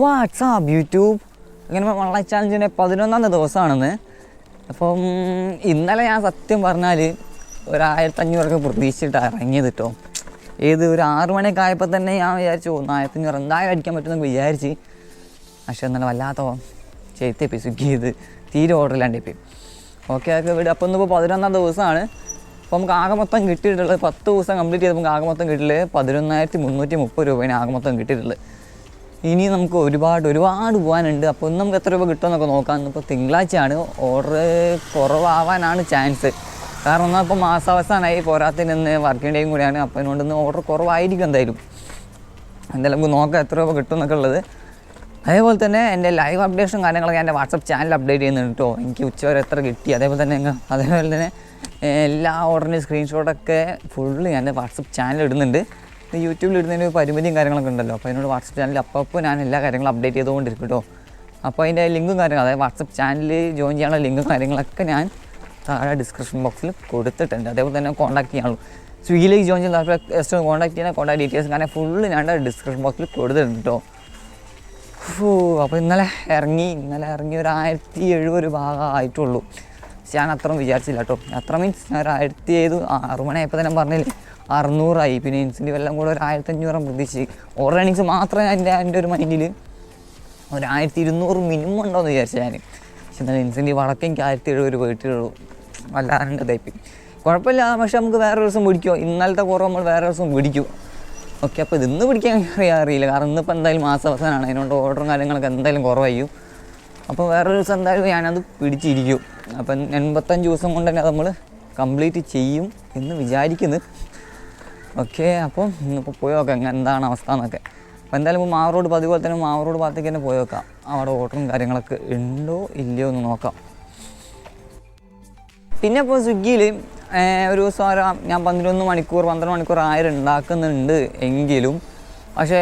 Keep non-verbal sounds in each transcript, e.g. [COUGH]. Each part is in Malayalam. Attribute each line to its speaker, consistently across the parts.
Speaker 1: വാട്സാപ്പ് യൂട്യൂബ് അങ്ങനെ വള്ള ചാലഞ്ചിന്റെ പതിനൊന്നാമത്തെ ദിവസമാണെന്ന്. അപ്പം ഇന്നലെ ഞാൻ സത്യം പറഞ്ഞാൽ ഒരു ആയിരത്തഞ്ഞൂറൊക്കെ പ്രതീക്ഷിച്ചിട്ട് ഇറങ്ങിയത് കേട്ടോ ഏത് ഒരു ആറു മണിയൊക്കെ ആയപ്പോൾ തന്നെ ഞാൻ വിചാരിച്ചു ഒന്ന് ആയിരത്തഞ്ഞൂറ് എന്തായാലും അടിക്കാൻ പറ്റുമെന്ന് വിചാരിച്ച്. പക്ഷെ ഇന്നലെ വല്ലാത്ത ചെയ്ത്തേപ്പി സ്വിഗ്ഗി ചെയ്ത് തീരെ ഓർഡറില്ലാണ്ട് ഇപ്പം. ഓക്കെ ഓക്കെ വിടും. അപ്പോൾ ഇന്നിപ്പോൾ പതിനൊന്നാം ദിവസമാണ്. അപ്പോൾ നമുക്ക് ആകെ മൊത്തം കിട്ടിയിട്ടുള്ളത് പത്ത് ദിവസം കംപ്ലീറ്റ് ചെയ്തപ്പോൾ നമുക്ക് ആകെ മൊത്തം കിട്ടിയിട്ടുള്ളത് പതിനൊന്നായിരത്തി മുന്നൂറ്റി മുപ്പത് രൂപയാണ് ആകെ മൊത്തം കിട്ടിയിട്ടുള്ളത്. ഇനി നമുക്ക് ഒരുപാട് ഒരുപാട് പോകാനുണ്ട്. അപ്പോൾ ഇന്ന് നമുക്ക് എത്ര രൂപ കിട്ടുമെന്നൊക്കെ നോക്കാം. ഇന്നിപ്പോൾ തിങ്കളാഴ്ചയാണ്. ഓർഡർ കുറവാവാനാണ് ചാൻസ്. കാരണം എന്നാൽ ഇപ്പോൾ മാസാവസാനമായി പോരാത്തതിന് വർക്കിംഗ് ഡേയും കൂടിയാണ്. അപ്പോൾ അതുകൊണ്ട് ഇന്ന് ഓർഡർ കുറവായിരിക്കും എന്തായാലും. എന്തായാലും നമുക്ക് നോക്കാം എത്ര രൂപ കിട്ടും എന്നൊക്കെ ഉള്ളത്. അതേപോലെ തന്നെ എന്റെ ലൈവ് അപ്ഡേഷനും കാര്യങ്ങളൊക്കെ എന്റെ വാട്സപ്പ് ചാനൽ അപ്ഡേറ്റ് ചെയ്യുന്നുണ്ട് കേട്ടോ. എനിക്ക് ഉച്ചവരെ എത്ര കിട്ടി. അതേപോലെ തന്നെ അതേപോലെ തന്നെ എല്ലാ ഓർഡറിന്റെ സ്ക്രീൻഷോട്ടൊക്കെ ഫുള്ള് ഞാൻ വാട്സപ്പ് ചാനൽ ഇടുന്നുണ്ട്. യൂട്യൂബിൽ ഇടുന്നതിന് പരിമിതിയും കാര്യങ്ങളൊക്കെ ഉണ്ടല്ലോ. അപ്പോൾ അതിനോട് വാട്സപ്പ് ചാനലിൽ അപ്പോൾ ഞാൻ എല്ലാ കാര്യങ്ങളും അപ്ഡേറ്റ് ചെയ്തുകൊണ്ടിരിക്കും കേട്ടോ അപ്പോൾ അതിന്റെ ലിങ്കും കാര്യങ്ങളും അതായത് വാട്സപ്പ് ചാനൽ ജോയിൻ ചെയ്യാനുള്ള ലിങ്കും കാര്യങ്ങളൊക്കെ ഞാൻ താഴെ ഡിസ്ക്രിപ്ഷൻ ബോക്സിൽ കൊടുത്തിട്ടുണ്ട്. അതേപോലെ തന്നെ കോൺടാക്ട് ചെയ്യാനുള്ളൂ. സ്വിഗ്ഗിയിലേക്ക് ജോയിൻ ചെയ്യുന്ന ജസ്റ്റ് കോൺടാക്ട് ചെയ്യാൻ കോൺടാക്ട് ഡീറ്റെയിൽസ് കാരണം ഫുള്ള് ഞാൻ ഡിസ്ക്രിപ്ഷൻ ബോക്സിൽ കൊടുത്തിട്ടുണ്ട് കേട്ടോ അപ്പോൾ ഇന്നലെ ഇറങ്ങി ഇന്നലെ ഇറങ്ങി ഒരു ആയിരത്തി എഴുപത് രൂപ ആയിട്ടുള്ളൂ. ഞാൻ അത്രയും വിചാരിച്ചില്ല കേട്ടോ. അത്ര മീൻസ് ഞാൻ ഒരു ആയിരത്തി ഏത് ആറ് മണിയായപ്പോൾ തന്നെ പറഞ്ഞില്ലേ? അറുന്നൂറായി. പിന്നെ ഇൻസെന്റീവ് എല്ലാം കൂടെ ഒരു ആയിരത്തഞ്ഞൂറ് പ്രതീക്ഷിച്ച്. ഓരോ ഏണിങ്സ് മാത്രമേ എന്റെ എന്റെ ഒരു മൈൻഡിൽ ഒരു ആയിരത്തി ഇരുന്നൂറ് മിനിമം ഉണ്ടോയെന്ന് വിചാരിച്ചു ഞാൻ. പക്ഷെ എന്നാലും ഇൻസെന്റീവ് അടക്കം എനിക്ക് ആയിരത്തി എഴുപത് രൂപ കിട്ടിയുള്ളൂ വല്ലാണ്ട് തയ്പ്പി കുഴപ്പമില്ല. പക്ഷെ നമുക്ക് വേറെ ദിവസം പിടിക്കുമോ ഇന്നലത്തെ കുറവ് നമ്മൾ വേറെ ദിവസം പിടിക്കും. ഓക്കെ അപ്പോൾ ഇതിന്ന് പിടിക്കാൻ അറിയാൻ അറിയില്ല. കാരണം ഇന്നിപ്പോൾ എന്തായാലും മാസം അവസാനമാണ് അതിനോട് ഓർഡറും കാര്യങ്ങളൊക്കെ എന്തായാലും കുറവായിരിക്കും. അപ്പോൾ വേറെ ദിവസം എന്തായാലും ഞാനത് പിടിച്ചിരിക്കും. അപ്പം എൺപത്തഞ്ച് ദിവസം കൊണ്ട് തന്നെ നമ്മൾ കംപ്ലീറ്റ് ചെയ്യും എന്ന് വിചാരിക്കുന്നു. ഓക്കെ അപ്പം ഇന്നിപ്പോൾ പോയി നോക്കാം എന്താണ് അവസ്ഥ എന്നൊക്കെ. അപ്പോൾ എന്തായാലും ഇപ്പോൾ മാവറോഡ് പതിപോലെ തന്നെ മാവറോഡ് ഭാഗത്തേക്ക് തന്നെ പോയി നോക്കാം. അവിടെ ഓർഡറും കാര്യങ്ങളൊക്കെ ഉണ്ടോ ഇല്ലയോ എന്ന് നോക്കാം. പിന്നെ ഇപ്പോൾ സ്വിഗ്ഗിയിൽ ഒരു ദിവസം ഞാൻ പന്ത്രണ്ട് മണിക്കൂർ പന്ത്രണ്ട് മണിക്കൂർ ആയിരം ഉണ്ടാക്കുന്നുണ്ട് എങ്കിലും പക്ഷേ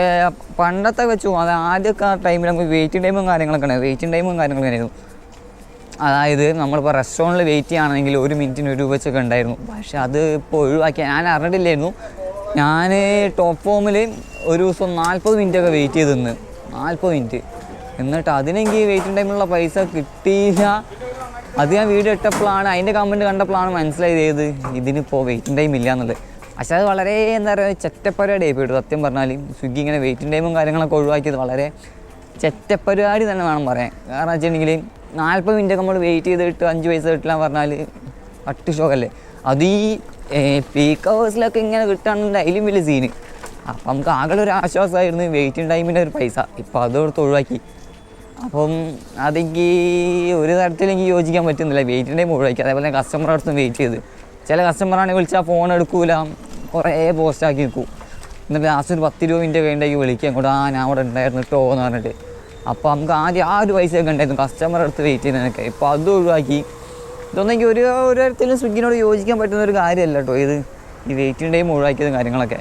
Speaker 1: പണ്ടത്തെ വെച്ചു അത് ആദ്യമൊക്കെ ആ ടൈമിൽ നമുക്ക് വെയിറ്റിംഗ് ടൈമും കാര്യങ്ങളൊക്കെ ഉണ്ടായിരുന്നു. വെയിറ്റിംഗ് ടൈമും കാര്യങ്ങളൊക്കെ ആയിരുന്നു അതായത് നമ്മളിപ്പോൾ റെസ്റ്റോറന്റിൽ വെയിറ്റ് ചെയ്യുകയാണെങ്കിൽ ഒരു മിനിറ്റിന് ഒരു രൂപ വെച്ചൊക്കെ ഉണ്ടായിരുന്നു. പക്ഷേ അത് ഇപ്പോൾ ഒഴിവാക്കി. ഞാൻ അറിഞ്ഞിട്ടില്ലായിരുന്നു. ഞാൻ ടോപ്പ് ഫോമിൽ ഒരു ദിവസം നാൽപ്പത് മിനിറ്റൊക്കെ വെയിറ്റ് ചെയ്ത് നിന്ന്. നാൽപ്പത് മിനിറ്റ് എന്നിട്ട് അതിനെങ്കിൽ വെയിറ്റിംഗ് ടൈമിലുള്ള പൈസ കിട്ടിയില്ല. അത് ഞാൻ വീഡിയോ ഇട്ടപ്പോഴാണ് അതിന്റെ കമന്റ് കണ്ടപ്പോഴാണ് മനസ്സിലായത് ഇതിനിപ്പോൾ വെയിറ്റിംഗ് ടൈം ഇല്ല എന്നുള്ളത്. പക്ഷേ അത് വളരെ എന്താ പറയുക ചെറ്റപ്പരിപാടി ആയിപ്പോയിട്ട് സത്യം പറഞ്ഞാൽ സ്വിഗ്ഗി ഇങ്ങനെ വെയിറ്റിംഗ് ടൈമും കാര്യങ്ങളൊക്കെ ഒഴിവാക്കിയത് വളരെ ചെറ്റപ്പരിപാടി തന്നെ വേണം പറയാൻ. കാരണം വെച്ചിട്ടുണ്ടെങ്കിൽ നാൽപ്പത് മിനിറ്റ് നമ്മൾ വെയിറ്റ് ചെയ്തിട്ട് അഞ്ച് പൈസ കിട്ടില്ല പറഞ്ഞാൽ പട്ട് ഷോക്കല്ലേ അത് ഈ പീക്ക് അവേഴ്സിലൊക്കെ ഇങ്ങനെ കിട്ടുകയാണെങ്കിൽ അതിലും വലിയ സീന് അപ്പം നമുക്ക് ആകെ ഒരു ആശ്വാസമായിരുന്നു വെയിറ്റിംഗ് ടൈമിന്റെ ഒരു പൈസ. ഇപ്പം അതോടത്ത് ഒഴിവാക്കി. അപ്പം അതെനിക്ക് ഒരു തരത്തിൽ എനിക്ക് യോജിക്കാൻ പറ്റുന്നില്ല. വെയിറ്റിംഗ് ടൈം ഒഴിവാക്കി. അതേപോലെ കസ്റ്റമർ അടുത്തും വെയിറ്റ് ചെയ്ത്. ചില കസ്റ്റമറാണെങ്കിൽ വിളിച്ചാൽ ഫോൺ എടുക്കൂല. കുറേ പോസ്റ്റ് ആക്കി നിൽക്കും എന്നിട്ട് ലാസ്റ്റ് ഒരു പത്ത് രൂപ മിനിറ്റ് കഴിഞ്ഞിട്ട് വിളിക്കുക അങ്ങോട്ട്. ആ ഞാൻ അവിടെ ഉണ്ടായിരുന്നു കേട്ടോ എന്ന് പറഞ്ഞിട്ട്. അപ്പോൾ നമുക്ക് ആദ്യം ആ ഒരു പൈസയൊക്കെ ഉണ്ടായിരുന്നു. കസ്റ്റമർ അടുത്ത് വെയിറ്റ് ചെയ്യുന്നതിനൊക്കെ ഇപ്പോൾ അത് ഒഴിവാക്കി. ഇതൊന്നെങ്കിൽ ഒരു ഒരു സ്വിഗ്ഗിനോട് യോജിക്കാൻ പറ്റുന്ന ഒരു കാര്യമല്ല കേട്ടോ ഇത്. ഈ വെയിറ്റിംഗ് ടൈം ഒഴിവാക്കിയതും കാര്യങ്ങളൊക്കെ.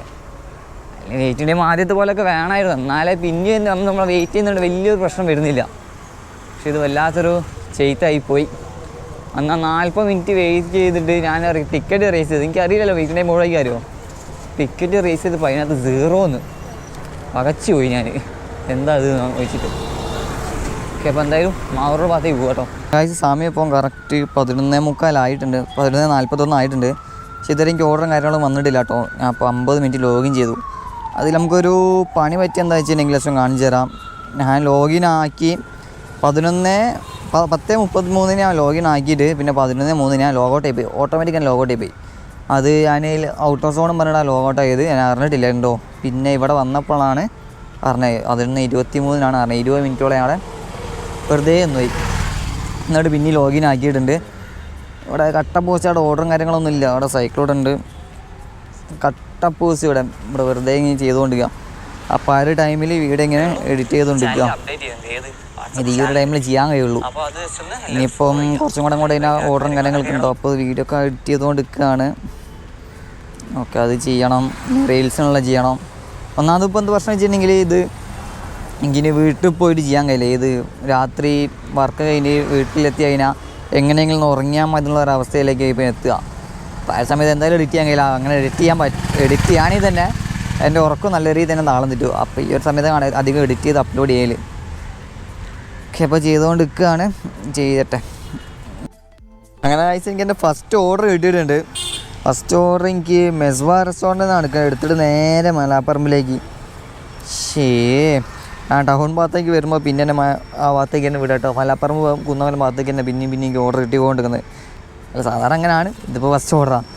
Speaker 1: അല്ലെങ്കിൽ വെയിറ്റിംഗ് ടൈം ആദ്യത്തെ പോലെയൊക്കെ വേണമായിരുന്നു. എന്നാലേ പിന്നെ നമ്മൾ നമ്മൾ വെയിറ്റ് ചെയ്യുന്നുണ്ട്. വലിയൊരു പ്രശ്നം വരുന്നില്ല. പക്ഷെ ഇത് വല്ലാത്തൊരു ചെയ്ത്തായിപ്പോയി അന്ന് നാൽപ്പത് മിനിറ്റ് വെയിറ്റ് ചെയ്തിട്ട് ഞാൻ ടിക്കറ്റ് റേസ് ചെയ്ത്. എനിക്കറിയില്ലല്ലോ വെയിറ്റിംഗ് ടൈം ഒഴിവാക്കി അറിയോ ടിക്കറ്റ് റേസ് ചെയ്തപ്പോൾ അതിനകത്ത് സീറോ എന്ന് പകച്ചു പോയി ഞാൻ എന്താ അത് ചോദിച്ചിട്ട്. ഓക്കെ അപ്പോൾ എന്തായാലും മാവൂരുടെ ഭാഗത്തേക്ക് പോകും കേട്ടോ. കാഴ്ച സമയം ഇപ്പോൾ കറക്റ്റ് പതിനൊന്നേ മുക്കാലായിട്ടുണ്ട് പതിനൊന്നേ നാൽപ്പത്തൊന്ന് ആയിട്ടുണ്ട്. പക്ഷേ ഇതുവരെ എനിക്ക് ഓർഡറും കാര്യങ്ങളും വന്നിട്ടില്ല കേട്ടോ. ഞാൻ അപ്പോൾ അമ്പത് മിനിറ്റ് ലോഗിൻ ചെയ്തു. അതിൽ നമുക്കൊരു പണി പറ്റി എന്താ വെച്ചിട്ടുണ്ടെങ്കിൽ ലക്ഷം കാണിച്ചു തരാം. ഞാൻ ലോഗിൻ ആക്കി പതിനൊന്ന് പത്ത് മുപ്പത്തി മൂന്നിന് ഞാൻ ലോഗിൻ ആക്കിയിട്ട് പിന്നെ പതിനൊന്ന് മൂന്നിന് ഞാൻ ലോഗൗട്ട് ആയി പോയി. ഓട്ടോമാറ്റിക്കാൻ ലോഗൗട്ട് ആയി പോയി. അത് ഞാൻ ഔട്ട് ഓഫ് സോണും പറഞ്ഞിട്ട് ലോഗൗട്ട് ആയത്. ഞാൻ അറിഞ്ഞിട്ടില്ല ഉണ്ടോ പിന്നെ ഇവിടെ വന്നപ്പോഴാണ് അറിഞ്ഞത് അതിന് ഇരുപത്തി മൂന്നിനാണ് അറിഞ്ഞത് ഇരുപത് മിനിറ്റോളം അവിടെ വെറുതെ പോയി എന്നിട്ട് പിന്നെ ലോഗിൻ ആക്കിയിട്ടുണ്ട്. ഇവിടെ കട്ടപ്പോസ്റ്റ് അവിടെ ഓർഡറും കാര്യങ്ങളൊന്നും ഇല്ല. അവിടെ സൈക്കിളോടെ ഉണ്ട്. കട്ടപ്പോസ് ഇവിടെ ഇവിടെ വെറുതെ ഇങ്ങനെ ചെയ്തുകൊണ്ടിരിക്കുക. അപ്പോൾ ആ ഒരു ടൈമിൽ വീഡിയോ ഇങ്ങനെ എഡിറ്റ് ചെയ്തുകൊണ്ടിരിക്കുക. ഇത് ഈ ഒരു ടൈമിൽ ചെയ്യാൻ കഴിയുള്ളൂ. ഇനിയിപ്പം കുറച്ചും കൂടെ കൂടെ അതിന് ഓർഡറും കാര്യങ്ങളൊക്കെ ഉണ്ടോ. അപ്പോൾ വീഡിയോ ഒക്കെ എഡിറ്റ് ചെയ്തുകൊണ്ട് നിൽക്കുകയാണ് ഓക്കെ അത് ചെയ്യണം. റീൽസിനുള്ള ചെയ്യണം. ഒന്നാമത് ഇപ്പോൾ എന്ത് പ്രശ്നം വെച്ചിട്ടുണ്ടെങ്കിൽ ഇത് ഇങ്ങനെ വീട്ടിൽ പോയിട്ട് ചെയ്യാൻ കഴിയില്ല. ഇത് രാത്രി വർക്ക് കഴിഞ്ഞ് വീട്ടിലെത്തി കഴിഞ്ഞാൽ എങ്ങനെയെങ്കിലും ഉറങ്ങിയാൽ മതി എന്നുള്ള ഒരവസ്ഥയിലേക്ക് ഇപ്പോൾ എത്തുക. ആ സമയത്ത് എന്തായാലും എഡിറ്റ് ചെയ്യാൻ കഴിയില്ല. അങ്ങനെ എഡിറ്റ് ചെയ്യാൻ പറ്റും എഡിറ്റ് ചെയ്യാണെങ്കിൽ തന്നെ എന്റെ ഉറക്കം നല്ല രീതിയിൽ തന്നെ നാളെ തെറ്റും. അപ്പോൾ ഈ ഒരു സമയത്താണ് അധികം എഡിറ്റ് ചെയ്ത് അപ്ലോഡ് ചെയ്യൽ ഓക്കെ അപ്പോൾ ചെയ്തുകൊണ്ട് നിൽക്കുകയാണ് ചെയ്തിട്ടെ അങ്ങനെ ആയിസ് എനിക്ക് എന്റെ ഫസ്റ്റ് ഓർഡർ കിട്ടിയിട്ടുണ്ട്. ഫസ്റ്റ് ഓർഡർ എനിക്ക് മെസ്വ റെസ്റ്റോറന്റിൽ നിന്നാണ് എടുത്തിട്ട് നേരെ മലാപ്പറമ്പിലേക്ക്. ഷേ ആ ടൗൺ ഭാഗത്തേക്ക് വരുമ്പോൾ പിന്നെ തന്നെ ആ ഭാഗത്തേക്ക് തന്നെ വിടാം കേട്ടോ മലാപ്പറമ്പ് കുന്നമല ഭാഗത്തേക്ക് തന്നെ പിന്നെയും പിന്നെയും എനിക്ക് ഓർഡർ കിട്ടിക്കൊണ്ടിരിക്കുന്നത്. അല്ല സാധാരണ അങ്ങനെയാണ്. ഇതിപ്പോൾ ഫസ്റ്റ് ഓർഡറാണ്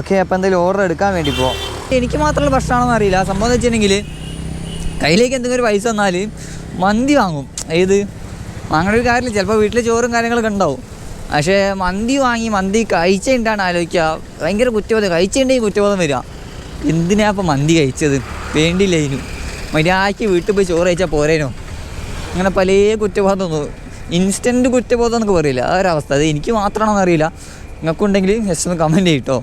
Speaker 1: ഓക്കെ അപ്പോൾ എന്തെങ്കിലും ഓർഡർ എടുക്കാൻ വേണ്ടി പോവാം. എനിക്ക് മാത്രമുള്ള പ്രശ്നമാണെന്ന് അറിയില്ല. സംഭവം എന്ന് വെച്ചിട്ടുണ്ടെങ്കിൽ കയ്യിലേക്ക് എന്തെങ്കിലും ഒരു പൈസ വന്നാൽ മന്തി വാങ്ങും. ഏത്? വാങ്ങണ ഒരു കാര്യമില്ല. ചിലപ്പോൾ വീട്ടിൽ ചോറും കാര്യങ്ങളൊക്കെ ഉണ്ടാവും. പക്ഷേ മന്തി വാങ്ങി മന്തി കഴിച്ചിട്ടാണ് ആലോചിക്കുക. ഭയങ്കര കുറ്റബോധം. കഴിച്ചിട്ടുണ്ടെങ്കിൽ കുറ്റബോധം വരിക. എന്തിനാ ഇപ്പം മന്തി കഴിച്ചത്? വേണ്ടിയില്ല ഇതിന് മര്യാദയ്ക്ക് വീട്ടിൽ പോയി ചോറ് കഴിച്ചാൽ പോരേനോ? അങ്ങനെ പല കുറ്റബോധം തോന്നും ഇൻസ്റ്റന്റ് കുറ്റബോധം എന്നൊക്കെ പറയില്ല? ആ ഒരു അവസ്ഥ. അത് എനിക്ക് മാത്രമാണെന്ന് അറിയില്ല. നിങ്ങൾക്കുണ്ടെങ്കിൽ ജസ്റ്റ് ഒന്ന് കമന്റ് ചെയ്യട്ടോ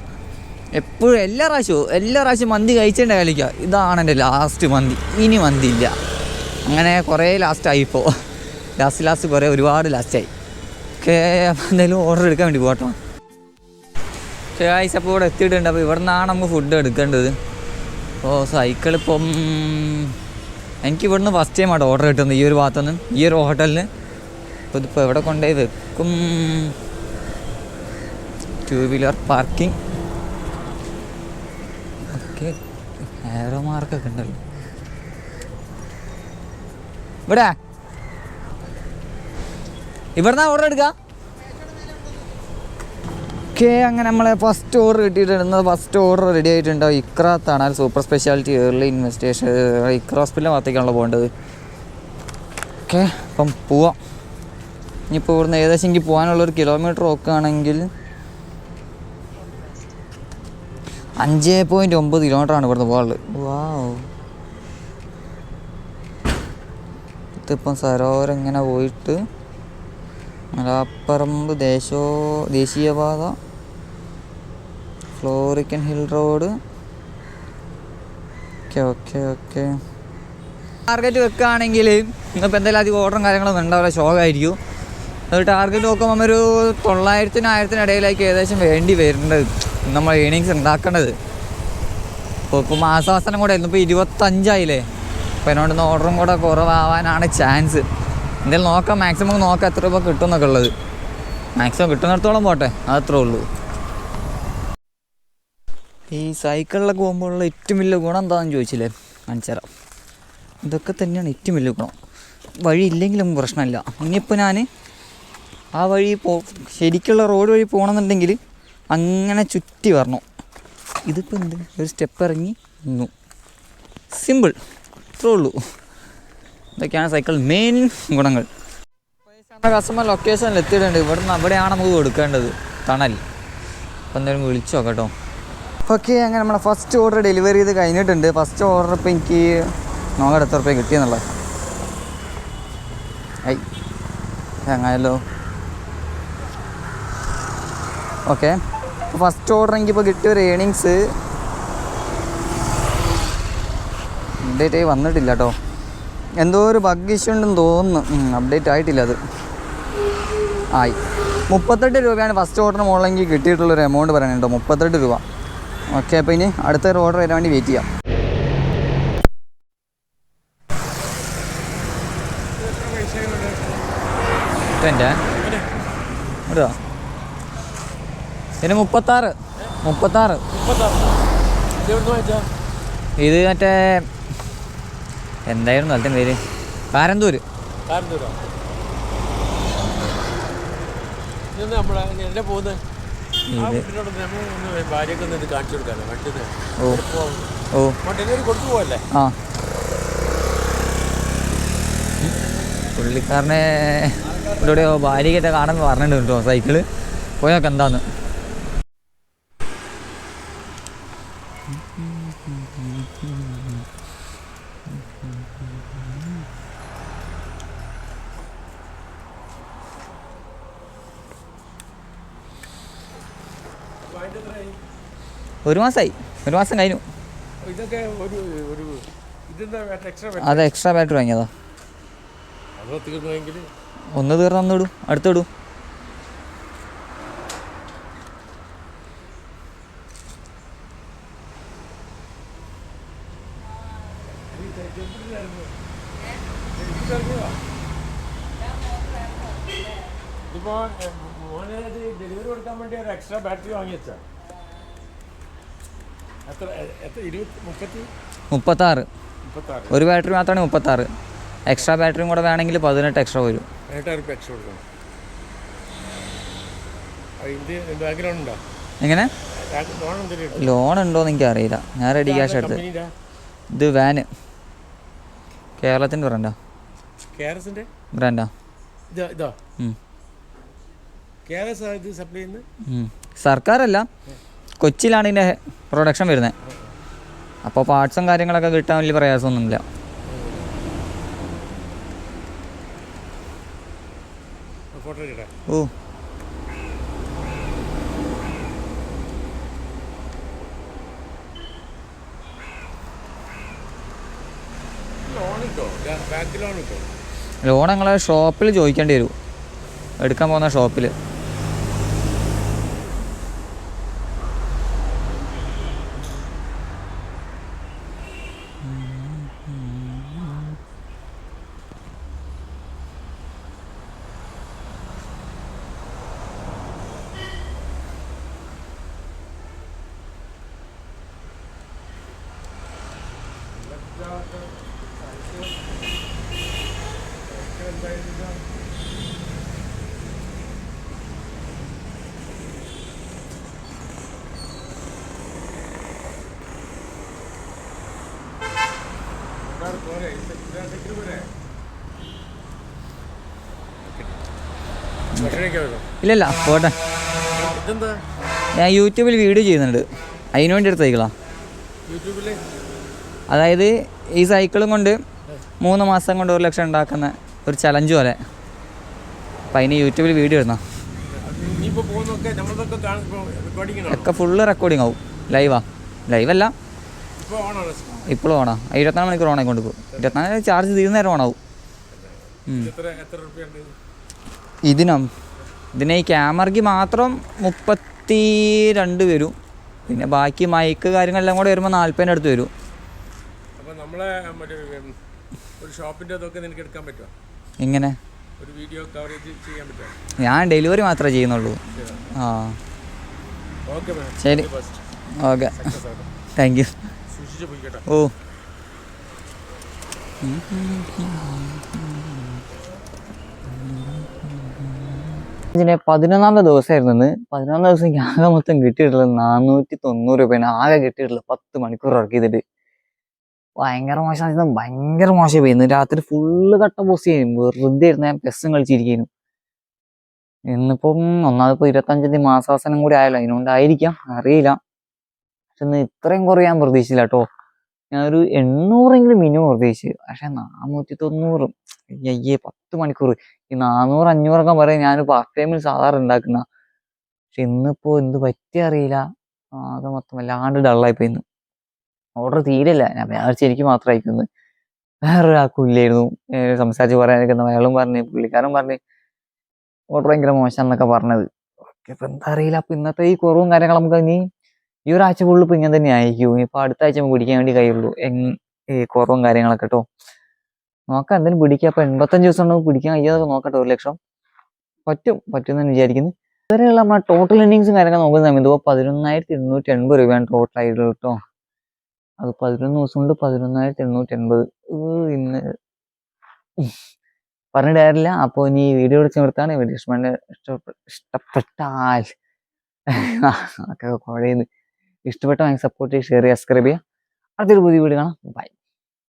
Speaker 1: എപ്പോഴും എല്ലാ പ്രാവശ്യവും എല്ലാ പ്രാവശ്യവും മന്തി കഴിച്ചേണ്ട കളിക്കുക ഇതാണ് എന്റെ ലാസ്റ്റ് മന്തി. ഇനി മന്തി ഇല്ല. അങ്ങനെ കുറേ ലാസ്റ്റ് ഇപ്പോൾ ലാസ്റ്റ് ലാസ്റ്റ് കുറേ ഒരുപാട് ലാസ്റ്റായി ഓക്കെ അപ്പോൾ എന്തായാലും ഓർഡർ എടുക്കാൻ വേണ്ടി പോകട്ടോ ചേയ്സ് അപ്പോൾ ഇവിടെ എത്തിയിട്ടുണ്ട്. അപ്പോൾ ഇവിടെ നിന്നാണ് നമുക്ക് ഫുഡ് എടുക്കേണ്ടത്. ഓ സൈക്കിൾ ഇപ്പം എനിക്ക് ഇവിടുന്ന് ഫസ്റ്റ് ടൈം ആട്ടോ ഓർഡർ കിട്ടുന്നത് ഈ ഒരു ഭാഗത്തുനിന്ന് ഈ ഒരു ഹോട്ടലിന് അപ്പോൾ ഇതിപ്പോൾ എവിടെ കൊണ്ടുപോയി വെക്കും? ടു വീലർ പാർക്കിംഗ് ഓക്കെ ആരോ മാർക്കൊക്കെ ഉണ്ടല്ലോ. ഇവിടെ? ഇവിടുന്ന് ഓർഡർ എടുക്കുക ഓക്കെ അങ്ങനെ നമ്മളെ ഫസ്റ്റ് ഓർഡർ കിട്ടിയിട്ടുണ്ട്. ഫസ്റ്റ് ഓർഡർ റെഡി ആയിട്ടുണ്ട്. Iqra Thanal super speciality early intervention Iqra ഹോസ്പിറ്റലിൽ ഭാഗത്തേക്കാണല്ലോ പോകേണ്ടത്. ഓക്കെ അപ്പം പോവാം. ഇനിയിപ്പോൾ ഇവിടുന്ന് ഏകദേശം എനിക്ക് പോകാനുള്ള ഒരു കിലോമീറ്റർ നോക്കുകയാണെങ്കിൽ അഞ്ച് പോയിന്റ് ഒമ്പത് കിലോമീറ്ററാണ് ഇവിടുന്ന് പോകാനുള്ളത്. വാവ് ഇതിപ്പം സരോവരം ഇങ്ങനെ പോയിട്ട് മലാപ്പറമ്പ് ദേശോ ദേശീയപാത Florican Hill Road. Okay okay okay. Target വെക്കുകയാണെങ്കിൽ ഇന്നിപ്പോൾ എന്തായാലും അധികം ഓർഡറും കാര്യങ്ങളൊന്നും ഉണ്ടാവില്ല. ഷോക്കായിരിക്കും അത് ടാർഗറ്റ് നോക്കുമ്പോൾ ഒരു തൊള്ളായിരത്തിനും ആയിരത്തിനും ഇടയിലേക്ക് ഏകദേശം വേണ്ടി വരേണ്ടത് നമ്മൾ ഏണിങ്സ് ഉണ്ടാക്കേണ്ടത് അപ്പോൾ ഇപ്പോൾ മാസാവസാനം കൂടെ ആയിരുന്നു. ഇപ്പോൾ ഇരുപത്തഞ്ചായില്ലേ? അപ്പോൾ എന്നോട് ഓർഡറും കൂടെ കുറവാവാനാണ് ചാൻസ് എന്തായാലും നോക്കാം മാക്സിമം നോക്കാം എത്ര രൂപ കിട്ടും എന്നൊക്കെ ഉള്ളത്. മാക്സിമം കിട്ടുന്നിടത്തോളം പോട്ടെ അതത്രേ ഉള്ളൂ. ഈ സൈക്കിളിലൊക്കെ പോകുമ്പോഴുള്ള ഏറ്റവും വലിയ ഗുണം എന്താണെന്ന് ചോദിച്ചില്ലേ? കാണിച്ചുതരാം ഇതൊക്കെ തന്നെയാണ് ഏറ്റവും വലിയ ഗുണം. വഴി ഇല്ലെങ്കിലും പ്രശ്നമില്ല. ഇനിയിപ്പോൾ ഞാൻ ആ വഴി പോ ശരിക്കുള്ള റോഡ് വഴി പോകണമെന്നുണ്ടെങ്കിൽ അങ്ങനെ ചുറ്റി വരണം. ഇതിപ്പോൾ എന്ത്? ഒരു സ്റ്റെപ്പ് ഇറങ്ങി നിന്നു. സിമ്പിൾ ഇത്രേ ഉള്ളൂ. ഇതൊക്കെയാണ് സൈക്കിൾ മെയിൻ ഗുണങ്ങൾ. കസ്റ്റമർ ലൊക്കേഷനിൽ എത്തിയിട്ടുണ്ട്. ഇവിടുന്ന് അവിടെയാണ് നമുക്ക് കൊടുക്കേണ്ടത്. തണൽ. അപ്പോൾ എന്തായാലും വിളിച്ചോ കേട്ടോ ഓക്കെ അങ്ങനെ നമ്മളെ ഫസ്റ്റ് ഓർഡർ ഡെലിവറി ചെയ്ത് കഴിഞ്ഞിട്ടുണ്ട്. ഫസ്റ്റ് ഓർഡർ ഇപ്പോൾ എനിക്ക് നോക്കാം എത്ര റുപ്യ കിട്ടിയെന്നുള്ളത് ഐ ചങ്ങായല്ലോ ഓക്കെ. ഫസ്റ്റ് ഓർഡർ എനിക്ക് എനിക്കിപ്പോൾ കിട്ടിയ ഒരു ഏണിങ്സ് ഡേറ്റ് ആയി വന്നിട്ടില്ല കേട്ടോ എന്തോ ഒരു ബഗ് ഇഷ്യൂ ഉണ്ടെന്ന് തോന്നുന്നു. അപ്ഡേറ്റ് ആയിട്ടില്ല അത്. ആയി. മുപ്പത്തെട്ട് രൂപയാണ് ഫസ്റ്റ് ഓർഡറിന് മുകളിലെങ്കിൽ കിട്ടിയിട്ടുള്ളൊരു എമൗണ്ട് പറയാനുണ്ടോ മുപ്പത്തെട്ട് രൂപ. ഓക്കെ അപ്പോൾ ഇനി അടുത്തൊരു ഓർഡർ വരാൻ വേണ്ടി വെയിറ്റ് ചെയ്യാം. പിന്നെ ഇതാ. ഇതിന് മുപ്പത്താറ്. മുപ്പത്താറ്. ഇത് മറ്റേ എന്തായിരുന്നു അതിന്റെ പേര്? കാരന്തൂര്.
Speaker 2: നമ്മളെ പോകുന്നത് കാണിച്ചു
Speaker 1: ഓ.
Speaker 2: കൊടുത്തു പോവല്ലേ?
Speaker 1: ആ. പുള്ളിക്കാരനെ ഇവിടെ ഭാര്യയൊക്കെ കാണുമെന്ന് പറഞ്ഞിട്ടുണ്ട് കേട്ടോ സൈക്കിൾ. പോയൊക്കെ എന്താന്ന്. ഒരു മാസമായി ഒരു മാസം കഴിഞ്ഞു. അത് എക്സ്ട്രാ ബാറ്ററി വാങ്ങിയതാ. ഒന്ന് തീർന്ന ഒന്ന് ഒന്നിടും അടുത്തിടും
Speaker 2: ഡെലിവറി കൊടുക്കാൻ വേണ്ടി ഒരു എക്സ്ട്രാ ബാറ്ററി വാങ്ങി വെച്ചാ എത്ര എ- എത്ര ഇരുപത്തി മുപ്പത്തി
Speaker 1: മുപ്പത്താറ്. ഒരു ബാറ്ററി മാത്രമാണ് മുപ്പത്താറ്. എക്സ്ട്രാ ബാറ്ററിയും കൂടെ വേണമെങ്കിൽ പതിനെട്ട് എക്സ്ട്രാ വരും. എങ്ങനെ?
Speaker 2: ലോൺ
Speaker 1: ഉണ്ടോ? ഉണ്ടോയെന്ന് എനിക്ക് അറിയില്ല ഞാൻ റെഡി ക്യാഷ് എടുത്ത്. ഇത് വാന് കേരളത്തിന്റെ ബ്രാൻഡാ ബ്രാൻഡാ സർക്കാരല്ല. കൊച്ചിയിലാണ് ഇതിന്റെ പ്രൊഡക്ഷൻ വരുന്നത് അപ്പോൾ പാർട്സും കാര്യങ്ങളൊക്കെ കിട്ടാൻ വലിയ പ്രയാസമൊന്നുമില്ല. ഓ.
Speaker 2: ലോൺ
Speaker 1: ഞങ്ങൾ ഷോപ്പിൽ ചോദിക്കേണ്ടി വരും. എടുക്കാൻ പോകുന്ന ഷോപ്പിൽ ഇല്ലല്ല പോട്ടെ. ഞാൻ യൂട്യൂബിൽ വീഡിയോ ചെയ്യുന്നുണ്ട്. അതിനു വേണ്ടി എടുത്ത സൈക്കിളാ അതായത് ഈ സൈക്കിളും കൊണ്ട് മൂന്ന് മാസം കൊണ്ട് ഒരു ലക്ഷം ഉണ്ടാക്കുന്ന ഒരു ചലഞ്ച് പോലെ. അപ്പം അതിന് യൂട്യൂബിൽ വീഡിയോ ഇടുന്ന ഒക്കെ ഫുള്ള് റെക്കോർഡിംഗ് ആവും. ലൈവാ ലൈവല്ല ഇപ്പോഴും ഓണാ ഇരുപത്തിനാല് മണിക്കൂർ ഓണായി കൊണ്ട് പോകും ഇരുപത്തിനാല് ചാർജ് തീരുന്ന നേരം ഓണാവും ഇതിനും. ഇതിനോ ഈ ക്യാമറയ്ക്ക് മാത്രം മുപ്പത്തി രണ്ട് വരും. പിന്നെ ബാക്കി മൈക്ക് കാര്യങ്ങളെല്ലാം കൂടെ വരുമ്പോൾ നാൽപ്പതിന്റെ അടുത്ത് വരും. ഇങ്ങനെ ഞാൻ ഡെലിവറി മാത്രമേ ചെയ്യുന്നുള്ളൂ. ആ.
Speaker 2: ഓക്കെ
Speaker 1: ശരി. ഓക്കെ. താങ്ക് യു ഓ. ഇതിനെ പതിനൊന്നാമത്തെ ദിവസമായിരുന്നു ഇന്ന്. പതിനൊന്നാം ദിവസം എനിക്ക് ആകെ മൊത്തം കിട്ടിയിട്ടുള്ളത് നാനൂറ്റി തൊണ്ണൂറ് രൂപയാണ്. ആകെ കിട്ടിയിട്ടുള്ളത് പത്ത് മണിക്കൂർ വർക്ക് ചെയ്തിട്ട്. ഭയങ്കര മോശം. ഭയങ്കര മോശം പോയി. ഇന്ന് രാത്രി ഫുള്ള് കട്ട പോസ്റ്റ് ചെയ്യും. വെറുതെ ഇരുന്ന് ഞാൻ പെസ്സും കളിച്ചിരിക്കുന്നു. ഇന്നിപ്പം ഒന്നാമതിപ്പോ ഇരുപത്തഞ്ചാം തീയതി മാസാവസാനം കൂടി ആയല്ലോ. അതിനുകൊണ്ടായിരിക്കാം അറിയില്ല. പക്ഷെ ഇത്രയും ഞാൻ പ്രതീക്ഷിച്ചില്ല കേട്ടോ ഞാനൊരു എണ്ണൂറെങ്കിലും മിനിമം പ്രതീക്ഷിച്ചു. പക്ഷെ നാനൂറ്റി തൊണ്ണൂറ് അയ്യേ പത്ത് മണിക്കൂർ. ഈ നാനൂറ് അഞ്ഞൂറൊക്കെ പറയാൻ ഞാൻ പാർട്ട് ടൈമിൽ സാധാരണ ഉണ്ടാക്കുന്ന. പക്ഷെ ഇന്നിപ്പോ എന്ത് പറ്റി അറിയില്ല. ആകെ മൊത്തം വല്ലാണ്ട് ഡള്ളായി ഇന്ന് ഓർഡർ തീരല്ല ഞാൻ വിചാരിച്ചു എനിക്ക് മാത്രമായിരിക്കുന്നു വേറൊരാൾക്കും ഇല്ലായിരുന്നു. സംസാരിച്ച് പറയാനൊക്കെ അയാളും പറഞ്ഞു പുള്ളിക്കാരൻ പറഞ്ഞു. ഓർഡർ ഭയങ്കര മോശം എന്നൊക്കെ പറഞ്ഞത്. ഓക്കെ ഇപ്പൊ എന്താ അറിയില്ല. അപ്പൊ ഇന്നത്തെ ഈ കുറവും കാര്യങ്ങളും നമുക്ക് ഇനി ഈ ഒരാഴ്ച ഫുള്ള് ഇപ്പൊ ഇങ്ങനെ തന്നെ ആയിരിക്കും. ഇപ്പൊ അടുത്ത ആഴ്ച നമുക്ക് പിടിക്കാൻ വേണ്ടി കഴിയുള്ളൂ. എങ് ഈ കുറവും കാര്യങ്ങളൊക്കെ കേട്ടോ നോക്കാം എന്തായാലും പിടിക്കാം. അപ്പൊ എൺപത്തഞ്ച് ദിവസം കൊണ്ട് പിടിക്കാൻ കഴിയാതൊക്കെ നോക്കട്ടെ ഒരു ലക്ഷം. പറ്റും പറ്റും എന്ന് വിചാരിക്കുന്നു. ഇതുവരെയുള്ള നമ്മുടെ ടോട്ടൽ ഇന്നിങ്സും കാര്യങ്ങൾ നോക്കുന്ന സമയത്ത് ഇപ്പോൾ പതിനൊന്നായിരത്തി എണ്ണൂറ്റി എൺപത് രൂപയാണ് ടോട്ടൽ ആയിട്ടുള്ളത് കേട്ടോ അത് പതിനൊന്ന് ദിവസം കൊണ്ട് പതിനൊന്നായിരത്തി എണ്ണൂറ്റി എൺപത് ഇന്ന്. പറഞ്ഞിട്ടില്ല പറഞ്ഞിട്ട് കാര്യമില്ല. അപ്പോൾ ഇനി വീഡിയോ വിളിച്ച് നിർത്താണ് വീഡിയോ ഇഷ്ടപ്പെട്ട ഇഷ്ടപ്പെ- ഇഷ്ടപ്പെട്ടാൽ. [LAUGHS] ഒക്കെ കുഴയുന്നു. ഇഷ്ടപ്പെട്ട സപ്പോർട്ട് ചെയ്യുക ഷെയർ ചെയ്യുക സബ്സ്ക്രൈബ് ചെയ്യുക. അടുത്തൊരു പുതിയ വീഡിയോ കാണാം. ബൈ